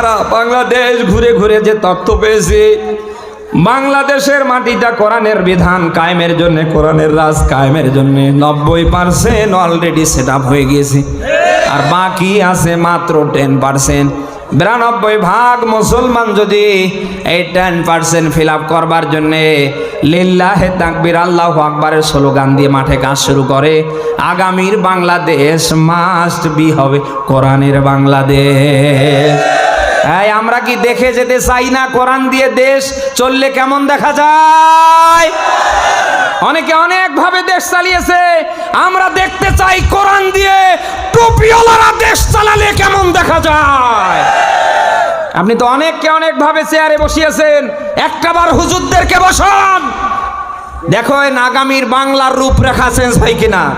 সারা বাংলাদেশ ঘুরে ঘুরে যে তথ্য পেয়েছি, বাংলাদেশের মাটিটা কোরআনের বিধান, কায়েমের জন্য কোরআনের রাজ, কায়েমের জন্য নব্বই পার্সেন্ট অলরেডি সেট হয়ে গিয়েছে। আর বাকি আছে মাত্র টেন পার্সেন্ট। বিরানব্বই ভাগ মুসলমান যদি এই টেন পার্সেন্ট ফিল আপ করবার জন্যে লিল্লাহে তাকবির আল্লাহ আকবরের স্লোগান দিয়ে মাঠে কাজ শুরু করে, আগামীর বাংলাদেশ মাস্ট বি হবে কোরআনের বাংলাদেশ। এই, আমরা কি দেখে যেতে চাই না? কোরআন দিয়ে দেশ চললে কেমন দেখা যায়? অনেকে অনেক ভাবে দেশ চালিয়েছে। আমরা দেখতে চাই কোরআন দিয়ে টুপিওয়ালারা দেশ চালালে কেমন দেখা যায়? আপনি তো অনেককে অনেক ভাবে চেয়ারে বসিয়েছেন। একটাবার হুজুরদেরকে বসান। দেখো আগামীর বাংলার রূপরেখা চেঞ্জ হয় কিনা?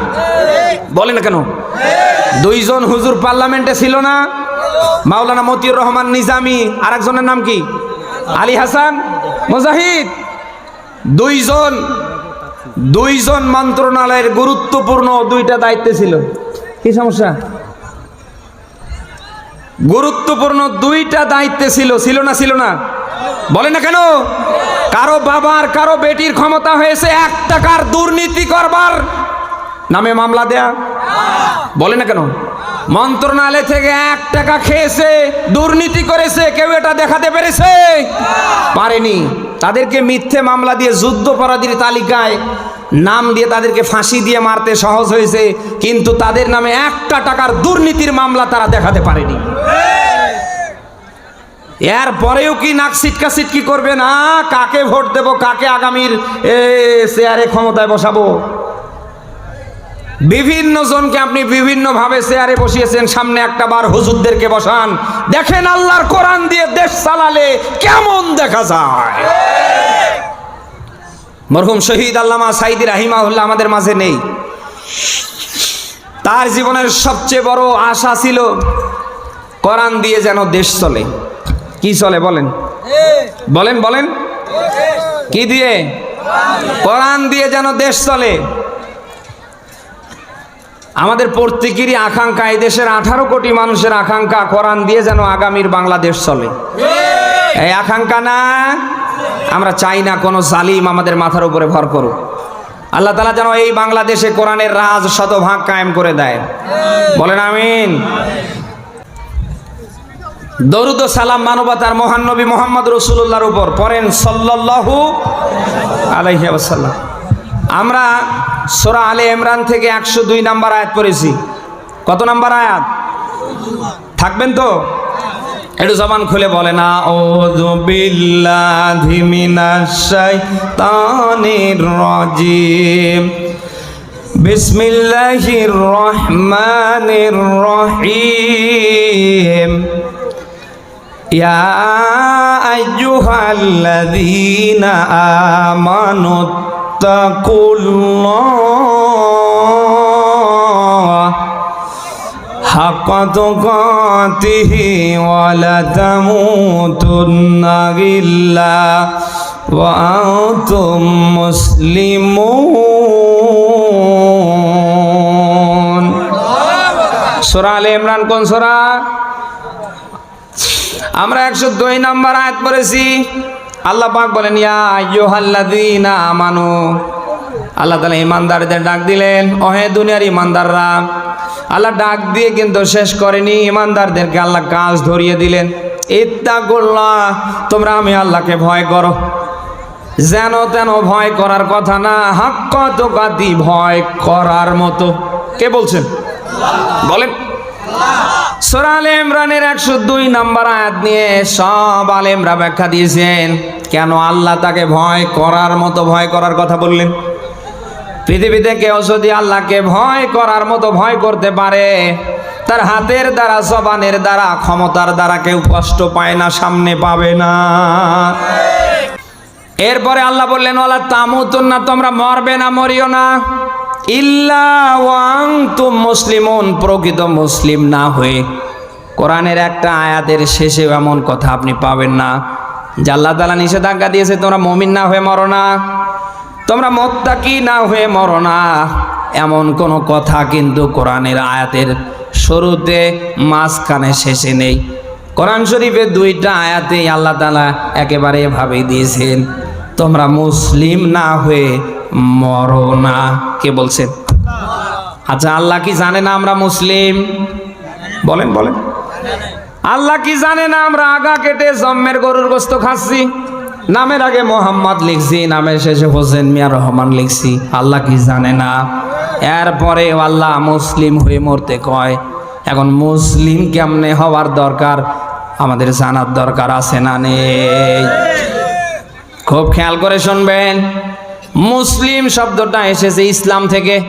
বলে না কেন? দুইজন হুজুর পার্লামেন্টে ছিল না? মাওলানা মতিউর রহমান নিজামি আর একজনের নাম কি? আলী হাসান মুজাহিদ। দুইজন দুইজন মন্ত্রণালয়ের গুরুত্বপূর্ণ দুইটা দায়িত্বে ছিল। কি সমস্যা? গুরুত্বপূর্ণ দুইটা দায়িত্বে ছিল ছিল না ছিল না? বলে না কেন? কারও বাবার, কারও বেটির ক্ষমতা হয়েছে এক টাকার দুর্নীতি করবার নামে মামলা দেয়া। বলে না কেন? মন্ত্রণালয় থেকে এক টাকা খেয়েছে দুর্নীতি করেছে কেউ এটা দেখাতে পেরেছে পারেনি তাদেরকে মিথ্যে মামলা দিয়ে যুদ্ধপরাধীর তালিকায় নাম দিয়ে তাদেরকে ফাঁসি দিয়ে মারতে সহজ হয়েছে কিন্তু তাদের নামে একটা টাকার দুর্নীতির মামলা তারা দেখাতে পারেনি এর পরেও কি নাক সিটকা সিটকি করবে না কাকে ভোট দেব কাকে আগামীর এ, চেয়ারে ক্ষমতায় বসাবো বিভিন্ন জনকে আপনি বিভিন্ন ভাবে চেয়ারে বসিয়েছেন, সামনে একটা বার হুজুরদেরকে বসান। দেখেন আল্লাহর কোরআন দিয়ে দেশ চালালে কেমন দেখা যায়। মরহুম শহীদ আল্লামা সাইদি রাহিমাহুল্লাহ আমাদের মাঝে নেই। তার জীবনের সবচেয়ে বড় আশা ছিল, কোরআন দিয়ে যেন দেশ চলে। কি চলে বলেন? বলেন বলেন। কি দিয়ে? কোরআন দিয়ে যেন দেশ চলে। আমাদের প্রত্যেকেরই আকাঙ্ক্ষা, এই দেশের আঠারো কোটি মানুষের আকাঙ্ক্ষা কোরআন দিয়ে যেন আগামীর বাংলাদেশ চলে। এই আকাঙ্ক্ষা না, আমরা চাই না কোনো জালিম আমাদের মাথার উপরে ভর করুক। আল্লাহ তালা যেন এই বাংলাদেশে কোরআনের রাজ শতভাগ কায়েম করে দেয়। বলেন আমিন। দরুদ সালাম মানবতার মহান নবী মোহাম্মদ রসুল্লাহর উপর পড়েন সাল্লাল্লাহু আলাইহি আমরা সোরা আলে ইমরান থেকে একশো দুই নাম্বার আয়াত পড়েছি। কত নাম্বার আয়াত? থাকবেন তো? একটু জবান খুলে বলে না ও রজিম। বিসমিল্লাহির রহমানির ইয়া آمنوا اتقوا الله حق تقاته ولا تموتن إلا وأنتم مسلمون সূরা আলে ইমরান কোন সূরা আমরা একশো দুই নাম্বার আয়াত পড়েছি আল্লাহ পাক বলেন, ইয়া আমানু। আল্লাহ তাআলা ইমানদারদের ডাক দিলেন, ওহে দুনিয়ার ইমানদাররা আল্লাহ ডাক দিয়ে কিন্তু শেষ করেনি ইমানদারদেরকে আল্লাহ কাজ ধরিয়ে দিলেন। ইত্তাকুল্লাহ, তোমরা আমি আল্লাহকে ভয় করো। যেন তেন ভয় করার কথা না, হাক্ক তোকাতি ভয় করার মতো। কে বলছেন? বলেন। সোরা আলে ইমরানের একশো দুই নাম্বার আয়াত নিয়ে সব আলেমরা ব্যাখ্যা দিয়েছেন কেন আল্লাহ তাকে ভয় করার মতো ভয় করার কথা বললেন? পৃথিবীতে কেউ যদি আল্লাহকে ভয় করার মতো ভয় করতে পারে তার হাতের দ্বারা জবানের দ্বারা ক্ষমতার দ্বারা কেউ কষ্ট পায় না সামনে পাবে না। এরপরে আল্লাহ বললেন ওলা তামুতুন না তোমরা মরবে না মরিও না। ইল্লা ওয়াং মুসলিমুন, প্রকৃত মুসলিম না হয়ে। কোরআনের একটা আয়াতের শেষে এমন কথা আপনি পাবেন না, যে তালা নিষেধাজ্ঞা দিয়েছে, তোমরা মমিন না হয়ে মরো না। তোমরা মোত্তাকি না হয়ে মরো না। এমন কোনো কথা কিন্তু কোরআনের আয়াতের শুরুতে, মাঝখানে, শেষে নেই। কোরআন শরীফের দুইটা আয়াতে আল্লাহ তালা একেবারে এভাবে দিয়েছেন, তোমরা মুসলিম না হয়ে মরো না। কে বলছেন? আচ্ছা আল্লাহ কি জানে না আমরা মুসলিম? বলেন বলেন। আল্লাহ কি জানে না আমরা আগা কেটে জম্মের গরুর গোস্ত খাচ্ছি? নামের আগে মোহাম্মদ লিখছি, নামের শেষে হোসেন মিয়া রহমান লিখছি। আল্লাহ কি জানে না? এরপরে আল্লাহ মুসলিম হয়ে মরতে কয়। এখন মুসলিম কেমনে হওয়ার দরকার? আমাদের জানার দরকার আছে না নেই? খুব খেয়াল করে শুনবেন। মুসলিম শব্দটা এসেছে ইসলাম থেকে।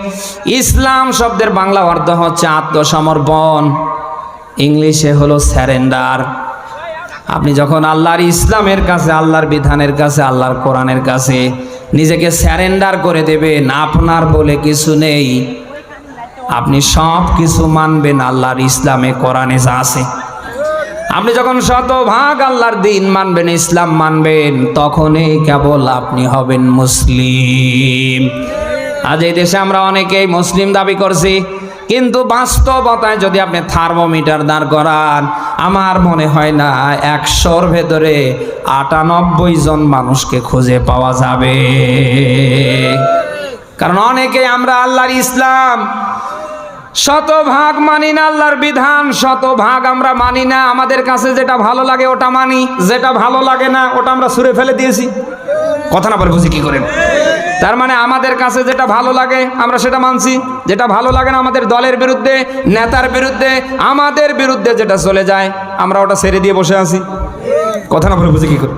ইসলাম শব্দের বাংলা অর্থ হচ্ছে আত্মসমর্পণ। ইংলিশে হলো স্যারেন্ডার। আপনি যখন আল্লাহর ইসলামের কাছে, আল্লাহর বিধানের কাছে, আল্লাহর কোরআনের কাছে নিজেকে স্যারেন্ডার করে দেবেন, আপনার বলে কিছু নেই। আপনি সব কিছু মানবেন, আল্লাহর ইসলামে কোরআনে যা আছে। আপনি যখন শতভাগ আল্লাহর দিন মানবেন, ইসলাম মানবেন, তখনই কেবল আপনি হবেন মুসলিম। আজ এই দেশে আমরা অনেকেই মুসলিম দাবি করছি, কিন্তু বাস্তবতায় যদি আপনি থার্মোমিটার দাঁড় করান, আমার মনে হয় না একশোর ভেতরে আটানব্বই জন মানুষকে খুঁজে পাওয়া যাবে। কারণ অনেকে আমরা আল্লাহর ইসলাম শতভাগ মানি না আল্লাহর বিধান, শতভাগ আমরা মানি না। আমাদের কাছে যেটা ভালো লাগে ওটা মানি, যেটা ভালো লাগে না ওটা আমরা সুরে ফেলে দিয়েছি। কথা না বলে বুঝি কি করেন? তার মানে আমাদের কাছে যেটা ভালো লাগে আমরা সেটা মানছি, যেটা ভালো লাগে না আমাদের দলের বিরুদ্ধে, নেতার বিরুদ্ধে, আমাদের বিরুদ্ধে যেটা চলে যায়, আমরা ওটা ছেড়ে দিয়ে বসে আছি। কথা না বলে বুঝি কি করে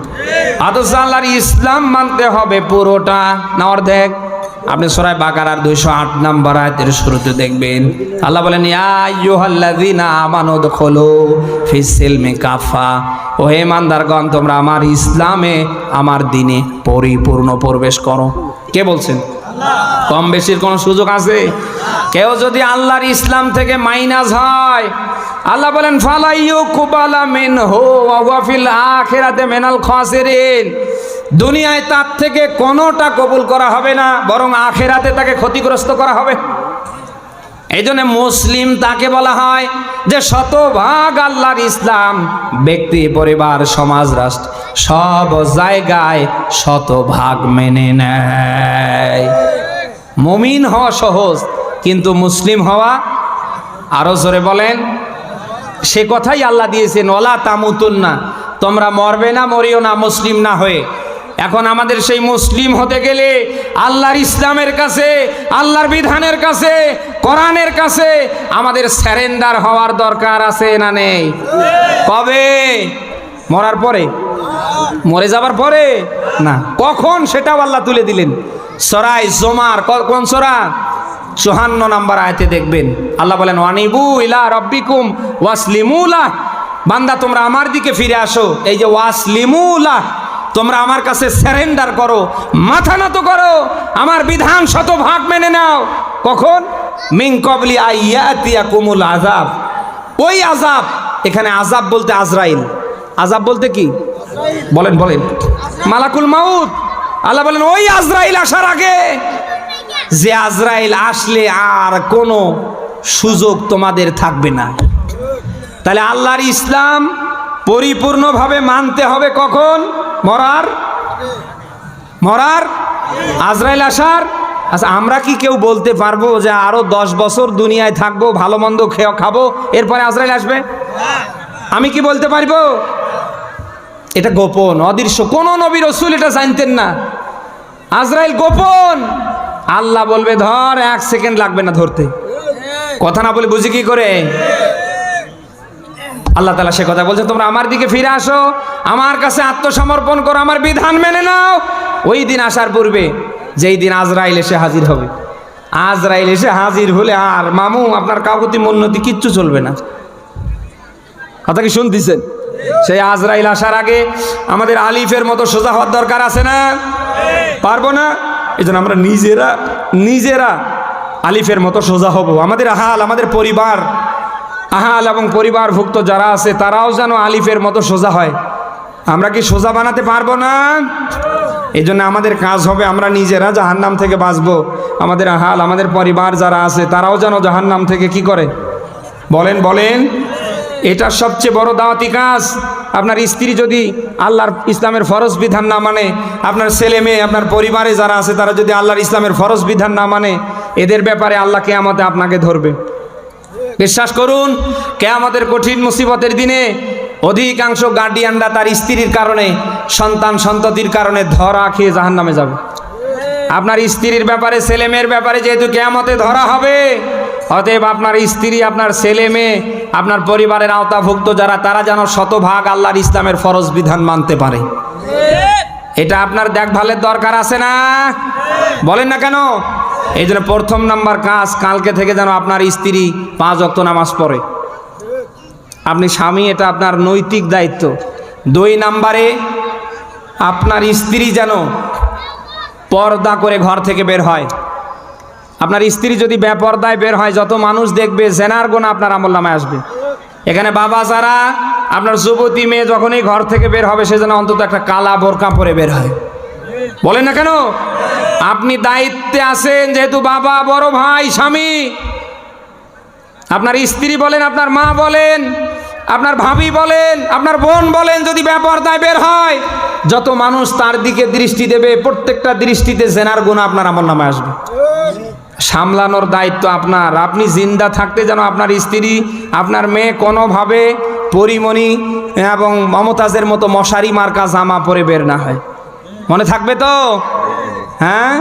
আদর্শ আল্লাহর ইসলাম মানতে হবে পুরোটা। না অর্ধেক। আপনি সরাই বাকারার দুইশো আট নাম্বার আয়াতের শুরুতে দেখবেন। আল্লাহ বলেন ইয়াল্লাযীনা আমানু দখলু ফিসিলমি কাফা ও হে মানদারগণ তোমরা আমার ইসলামে, আমার দিনে পরিপূর্ণ প্রবেশ করো। কে বলছেন? কম বেশির কোনো সুযোগ আছে? কেউ যদি আল্লাহর ইসলাম থেকে মাইনাস হয়, আল্লাহ বলেন ফালাইয়ু কুবালা মিন হো ওয়াফিল আখিরাতে মিনাল খাসিরিন। দুনিয়ায় তার থেকে কোনোটা কবুল করা হবে না, বরং আখেরাতে তাকে ক্ষতিগ্রস্ত করা হবে। এই জন্য মুসলিম তাকে বলা হয় যে শতভাগ আল্লাহর ইসলাম, ব্যক্তি, পরিবার, সমাজ, রাষ্ট্র, সব জায়গায় শতভাগ মেনে নেয়। মমিন হওয়া সহজ, কিন্তু মুসলিম হওয়া আরও জোরে বলেন, সে কথাই আল্লাহ দিয়েছেন ওলা তামুতুন না তোমরা মরবে না, মরিও না, মুসলিম না হয়ে। এখন আমাদের সেই মুসলিম হতে গেলে আল্লাহর ইসলামের কাছে, আল্লাহর বিধানের কাছে, কোরআনের কাছে আমাদের স্যারেন্ডার হওয়ার দরকার আছে না নেই? কবে? মরার পরে? মরে যাবার পরে? না। কখন? সেটাও আল্লাহ তুলে দিলেন। সরাই জমার কোন সরা? চুহান্ন নাম্বার আয়তে দেখবেন। আল্লাহ বলেন, ওয়ানিবু ইলা রব্বিকুম ওয়াসলিমুলা। বান্দা, তোমরা আমার দিকে ফিরে আসো। এই যে ওয়াসলিমুলা তোমরা আমার কাছে স্যারেন্ডার করো, মাথা নত করো, আমার বিধান শতভাগ মেনে নাও। কখন? মিং কবলি আইয়াতিয়া কুমুল আজাব ওই আজাব এখানে আজাব বলতে আজরাইল। আজাব বলতে কি? বলেন বলেন। মালাকুল মাউত। আল্লাহ বলেন, ওই আজরাইল আসার আগে যে আজরাইল আসলে আর কোনো সুযোগ তোমাদের থাকবে না। তাহলে আল্লাহর ইসলাম পরিপূর্ণভাবে মানতে হবে কখন? মরার? মরার? আজরাইল আসার? আচ্ছা আমরা কি কেউ বলতে পারব যে আরও দশ বছর দুনিয়ায় থাকব, ভালো মন্দ খেয়ে খাব, এরপরে আজরাইল আসবে? আমি কি বলতে পারব? এটা গোপন, অদৃশ্য। কোন নবী রসুল এটা জানতেন না। আজরাইল গোপন। আল্লাহ বলবে, ধর, এক সেকেন্ড লাগবে না ধরতে। কথা না বলে বুঝি কি করে? আল্লাহ তালা সে কথা বলছে, তোমরা আমার দিকে ফিরে আসো, আমার কাছে আত্মসমর্পণ করো, আমার বিধান মেনে নাও। ওই দিন আসার পূর্বে যেই দিন আজরাইল এসে হাজির হবে। আজরাইল এসে হাজির হলে আর মামু, আপনার কাকুতি মন্নতি কিচ্ছু চলবে না। কথা কি শুনতেছেন? সেই আজরাইল আসার আগে আমাদের আলিফের মতো সোজা হওয়ার দরকার আছে না? পারব না? এই জন্য আমরা নিজেরা নিজেরা আলিফের মতো সোজা হব। আমাদের হাল, আমাদের পরিবার আহাল এবং পরিবারভুক্ত যারা আছে, তারাও যেন আলিফের মতো সোজা হয়। আমরা কি সোজা বানাতে পারব না? এই জন্য আমাদের কাজ হবে, আমরা নিজেরা জাহান্নাম থেকে বাঁচবো। আমাদের আহাল, আমাদের পরিবার যারা আছে, তারাও যেন জাহান্নাম থেকে কি করে? বলেন বলেন। এটা সবচেয়ে বড় দাওয়াতি কাজ। আপনার স্ত্রী যদি আল্লাহর ইসলামের ফরজ বিধান না মানে আপনার ছেলে মেয়ে, আপনার পরিবারে যারা আছে, তারা যদি আল্লাহর ইসলামের ফরজ বিধান না মানে এদের ব্যাপারে আল্লাহ কেয়ামতে আপনাকে ধরবে। বিশ্বাস করুন, কেয়ামতের কঠিন মুসিবতের দিনে অধিকাংশ গার্ডিয়ানরা তার স্ত্রীর কারণে, সন্তান সন্ততির কারণে ধরা খেয়ে জাহান নামে যাবে। আপনার স্ত্রীর ব্যাপারে, ছেলে মেয়ের ব্যাপারে যেহেতু কেয়ামতে ধরা হবে, অতএব আপনার স্ত্রী, আপনার ছেলে মেয়ে, আপনার পরিবারের আওতাভুক্ত যারা, তারা যেন শতভাগ আল্লাহর ইসলামের ফরজ বিধান মানতে পারে। এটা আপনার দেখভালের দরকার আছে না? বলেন না কেন? এই জন্য প্রথম নাম্বার কাজ কালকে থেকে যেন আপনার স্ত্রী পাঁচ অক্ত নামাজ পড়ে। আপনি স্বামী, এটা আপনার নৈতিক দায়িত্ব। দুই নাম্বারে, আপনার স্ত্রী যেন পর্দা করে ঘর থেকে বের হয়। আপনার স্ত্রী যদি বেপর্দায় বের হয়, যত মানুষ দেখবে, জেনার গোনা আপনার আমল নামায় আসবে। এখানে বাবা যারা, আপনার যুবতী মেয়ে যখনই ঘর থেকে বের হবে, সে যেন অন্তত একটা কালা বোরকা পরে বের হয়। বলেন না কেন? আপনি দায়িত্বে আছেন, যেহেতু বাবা বড় ভাই, স্বামী। আপনার স্ত্রী বলেন, আপনার মা বলেন, আপনার ভাবি বলেন, আপনার বোন বলেন, যদি ব্যাপারদায় বের হয়, যত মানুষ তার দিকে দৃষ্টি দেবে, প্রত্যেকটা দৃষ্টিতে জেনার গুণ আপনার আমার নামে আসবে। সামলানোর দায়িত্ব আপনার। আপনি জিন্দা থাকতে যেন আপনার স্ত্রী, আপনার মেয়ে কোনোভাবে পরিমণি এবং মমতাজের মতো মশারি মার্কা জামা পরে বের না হয়। মনে থাকবে তো? হ্যাঁ?